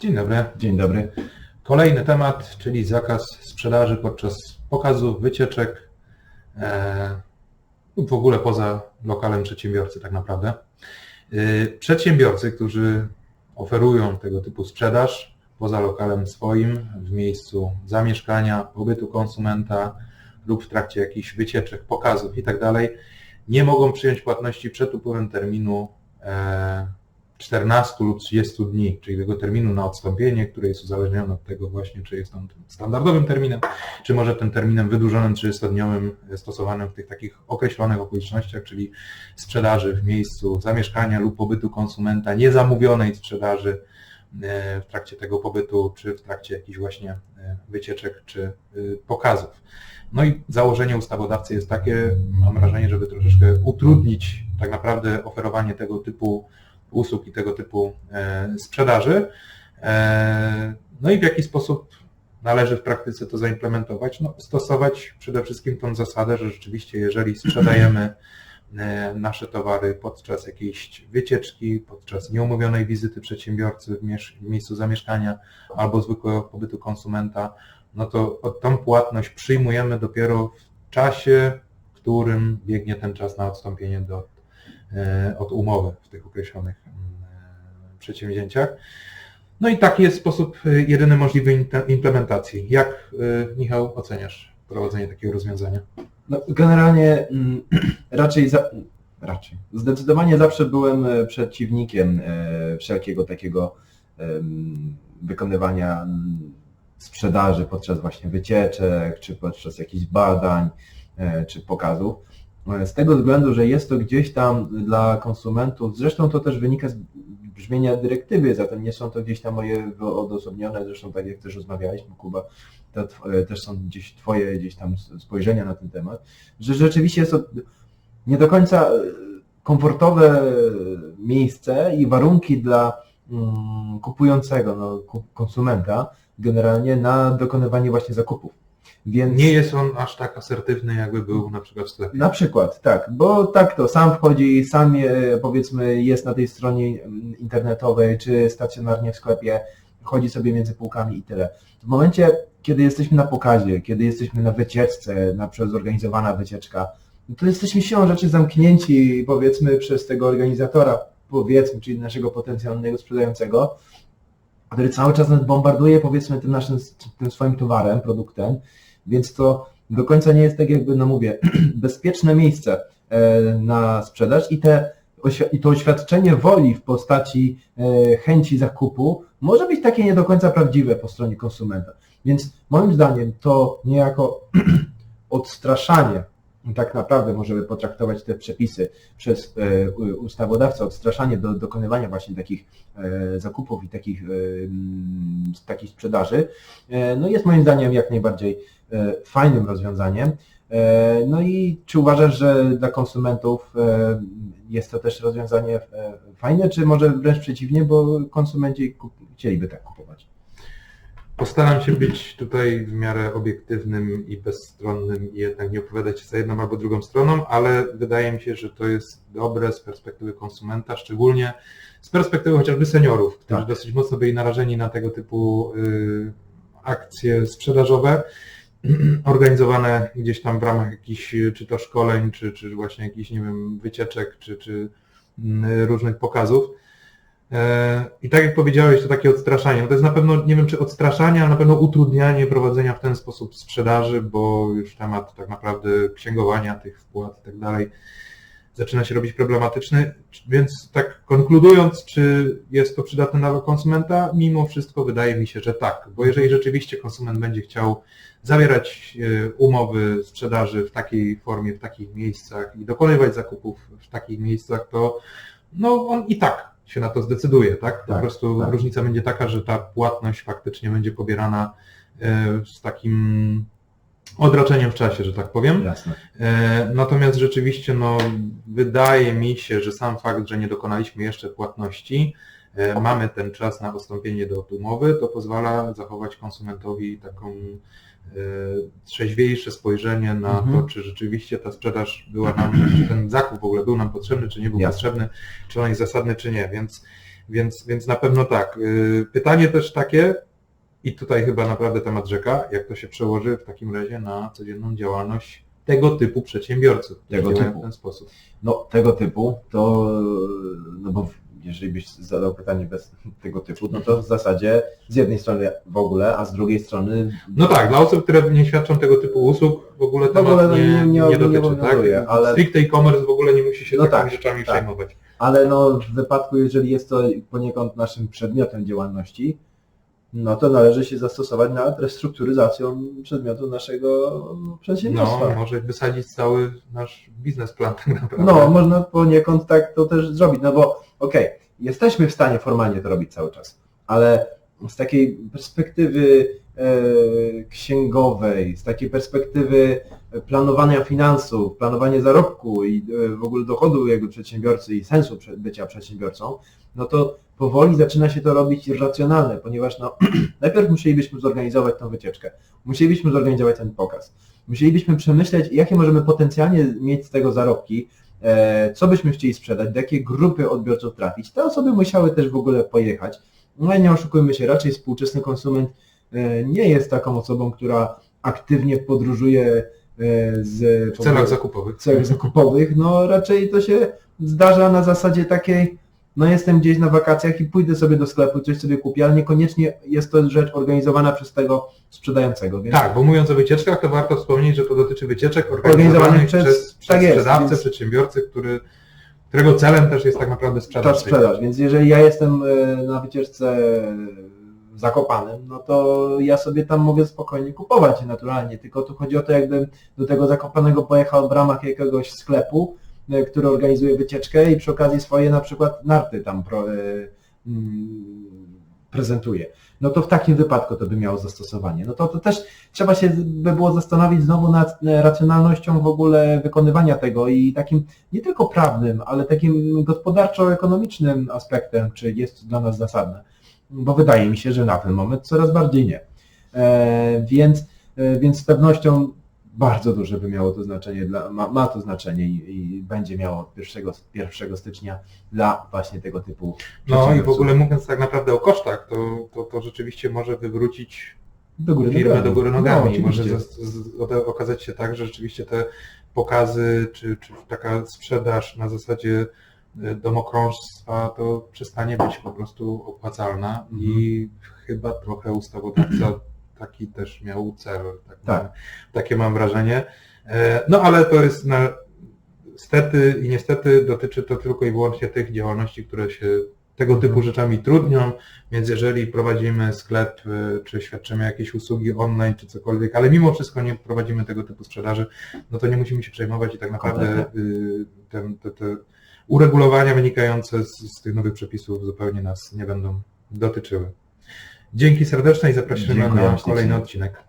Dzień dobry. Dzień dobry. Kolejny temat, czyli zakaz sprzedaży podczas pokazów, wycieczek e, w ogóle poza lokalem przedsiębiorcy tak naprawdę. E, Przedsiębiorcy, którzy oferują tego typu sprzedaż poza lokalem swoim, w miejscu zamieszkania, pobytu konsumenta lub w trakcie jakichś wycieczek, pokazów itd., nie mogą przyjąć płatności przed upływem terminu e, 14 lub 30 dni, czyli tego terminu na odstąpienie, które jest uzależnione od tego właśnie, czy jest on standardowym terminem, czy może tym terminem wydłużonym 30-dniowym stosowanym w tych takich określonych okolicznościach, czyli sprzedaży w miejscu zamieszkania lub pobytu konsumenta, niezamówionej sprzedaży e, w trakcie tego pobytu, czy w trakcie jakichś właśnie e, wycieczek, czy e, pokazów. No i założenie ustawodawcy jest takie, mam wrażenie, żeby troszeczkę utrudnić tak naprawdę oferowanie tego typu usług i tego typu e, sprzedaży. E, No i w jaki sposób należy w praktyce to zaimplementować? No, stosować przede wszystkim tą zasadę, że rzeczywiście jeżeli sprzedajemy e, nasze towary podczas jakiejś wycieczki, podczas nieumówionej wizyty przedsiębiorcy w miejscu zamieszkania albo zwykłego pobytu konsumenta, no to tą płatność przyjmujemy dopiero w czasie, w którym biegnie ten czas na odstąpienie do, od umowy w tych określonych mm, e, przedsięwzięciach. No i taki jest sposób e, jedyny możliwy implementacji. Jak, e, Michał, oceniasz prowadzenie takiego rozwiązania? No, generalnie mm, raczej, za, raczej, zdecydowanie zawsze byłem e, przeciwnikiem e, wszelkiego takiego wykonywania sprzedaży podczas właśnie wycieczek, czy podczas jakichś badań, e, czy pokazów. E, Z tego względu, że jest to gdzieś tam dla konsumentów, zresztą to też wynika z brzmienia dyrektywy, zatem nie są to gdzieś tam moje odosobnione, zresztą tak jak też rozmawialiśmy, Kuba, to też są gdzieś Twoje gdzieś tam spojrzenia na ten temat, że rzeczywiście jest to nie do końca e, komfortowe miejsce i warunki dla mm, kupującego, no, konsumenta generalnie na dokonywanie właśnie zakupów. Więc Nie jest on aż tak asertywny, jakby był na przykład w sklepie. na przykład, tak, bo tak to sam wchodzi, sam powiedzmy jest na tej stronie mm, internetowej czy stacjonarnie w sklepie, chodzi sobie między półkami i tyle. W momencie, kiedy jesteśmy na pokazie, kiedy jesteśmy na wycieczce, na przykład zorganizowana wycieczka, no to jesteśmy siłą rzeczy zamknięci powiedzmy przez tego organizatora, powiedzmy, czyli naszego potencjalnego sprzedającego, który cały czas nas bombarduje powiedzmy tym naszym tym swoim towarem, produktem, więc to do końca nie jest tak jakby, no mówię, bezpieczne miejsce e, na sprzedaż i, te, i to oświadczenie woli w postaci e, chęci zakupu może być takie nie do końca prawdziwe po stronie konsumenta. Więc moim zdaniem to niejako odstraszanie, tak naprawdę możemy potraktować te przepisy przez e, ustawodawcę, odstraszanie do dokonywania właśnie takich e, zakupów i takich, e, takich sprzedaży, no jest moim zdaniem jak najbardziej fajnym rozwiązaniem. No i czy uważasz, że dla konsumentów jest to też rozwiązanie fajne, czy może wręcz przeciwnie, bo konsumenci chcieliby tak kupować? Postaram się być tutaj w miarę obiektywnym i bezstronnym i jednak nie opowiadać się za jedną albo drugą stroną, ale wydaje mi się, że to jest dobre z perspektywy konsumenta, szczególnie z perspektywy chociażby seniorów, którzy Tak. dosyć mocno byli narażeni na tego typu y, akcje sprzedażowe organizowane gdzieś tam w ramach jakichś czy to szkoleń, czy, czy właśnie jakichś, nie wiem, wycieczek, czy, czy y, różnych pokazów. E, I tak jak powiedziałeś, to takie odstraszanie. No to jest na pewno, nie wiem czy odstraszanie, ale na pewno utrudnianie prowadzenia w ten sposób sprzedaży, bo już temat tak naprawdę księgowania tych wpłat i tak dalej zaczyna się robić problematyczny. Więc tak konkludując, czy jest to przydatne dla konsumenta? Mimo wszystko wydaje mi się, że tak, bo jeżeli rzeczywiście konsument będzie chciał zawierać e, umowy sprzedaży w takiej formie, w takich miejscach i dokonywać zakupów w takich miejscach, to no on i tak się na to zdecyduje, tak? Po Tak, prostu tak. różnica będzie taka, że ta płatność faktycznie będzie pobierana e, z takim odraczeniem w czasie, że tak powiem. Jasne. E, Natomiast rzeczywiście no, wydaje mi się, że sam fakt, że nie dokonaliśmy jeszcze płatności, mamy ten czas na odstąpienie do umowy, to pozwala zachować konsumentowi taką e, trzeźwiejsze spojrzenie na Mhm. to, czy rzeczywiście ta sprzedaż była nam, czy ten zakup w ogóle był nam potrzebny, czy nie był Jasne. potrzebny, czy on jest zasadny, czy nie. Więc Więc, więc na pewno tak. Y, Pytanie też takie, i tutaj chyba naprawdę temat rzeka, jak to się przełoży w takim razie na codzienną działalność tego typu przedsiębiorców, Tego typu. w ten sposób. No tego typu, to no bo jeżeli byś zadał pytanie bez tego typu, no to w zasadzie z jednej strony w ogóle, a z drugiej strony No tak, dla osób, które nie świadczą tego typu usług, w ogóle W temat ogóle no nie, nie- nie, nie- nie dotyczy, obowiązuje, tak? ale- Stricte e-commerce w ogóle nie musi się No takimi tak, rzeczami tak. przejmować. Ale no w wypadku, jeżeli jest to poniekąd naszym przedmiotem działalności, no to należy się zastosować nad restrukturyzacją przedmiotu naszego przedsiębiorstwa. No, może wysadzić cały nasz biznesplan tak naprawdę. No, można poniekąd tak to też zrobić, no bo okej, jesteśmy w stanie formalnie to robić cały czas, ale z takiej perspektywy e, księgowej, z takiej perspektywy planowania finansów, planowania zarobku i e, w ogóle dochodu jego przedsiębiorcy i sensu bycia przedsiębiorcą, no to powoli zaczyna się to robić racjonalne, ponieważ no, najpierw musielibyśmy zorganizować tą wycieczkę, musielibyśmy zorganizować ten pokaz, musielibyśmy przemyśleć, jakie możemy potencjalnie mieć z tego zarobki, e, co byśmy chcieli sprzedać, do jakiej grupy odbiorców trafić. Te osoby musiały też w ogóle pojechać. No i nie oszukujmy się, raczej współczesny konsument e, nie jest taką osobą, która aktywnie podróżuje e, z W celach zakupowych. w celach zakupowych, no raczej to się zdarza na zasadzie takiej, no jestem gdzieś na wakacjach i pójdę sobie do sklepu, coś sobie kupię, ale niekoniecznie jest to rzecz organizowana przez tego sprzedającego. Więc Tak, bo mówiąc o wycieczkach, to warto wspomnieć, że to dotyczy wycieczek Organizowanych organizowanych przez- przez, przez tak jest, sprzedawcę, więc- przedsiębiorcę, który, którego celem też jest tak naprawdę sprzedaż. sprzedaż. Więc jeżeli ja jestem e, na wycieczce w Zakopanem, no to ja sobie tam mogę spokojnie kupować naturalnie, tylko tu chodzi o to, jakbym do tego Zakopanego pojechał w ramach jakiegoś sklepu, który organizuje wycieczkę i przy okazji swoje na przykład narty tam e, mm, prezentuje. No to w takim wypadku to by miało zastosowanie. No to, to też trzeba się by było zastanowić znowu nad e, racjonalnością w ogóle wykonywania tego i takim nie tylko prawnym, ale takim gospodarczo-ekonomicznym aspektem, czy jest to dla nas zasadne. Bo wydaje mi się, że na ten moment coraz bardziej nie. E, więc, e, więc z pewnością bardzo duże by miało to znaczenie, dla, ma, ma to znaczenie i, i będzie miało od 1, 1 stycznia dla właśnie tego typu No i w ogóle mówiąc tak naprawdę o kosztach, to, to, to rzeczywiście może wywrócić do góry firmę nogami. do góry No, nogami. może oczywiście. z, z, okazać się tak, że rzeczywiście te pokazy, czy, czy taka sprzedaż na zasadzie y, domokrążstwa to przestanie być po prostu opłacalna Mhm. i chyba trochę ustawodawca taki też miał cel. Tak, Tak. Mam, takie mam wrażenie. E, No ale to jest na, stety i niestety dotyczy to tylko i wyłącznie tych działalności, które się tego typu Mhm. rzeczami trudnią, więc jeżeli prowadzimy sklep, y, czy świadczymy jakieś usługi online, czy cokolwiek, ale mimo wszystko nie prowadzimy tego typu sprzedaży, no to nie musimy się przejmować i tak naprawdę y, ten, te, te uregulowania wynikające z, z tych nowych przepisów zupełnie nas nie będą dotyczyły. Dzięki serdeczne i zapraszamy Dziękuję na kolejny odcinek.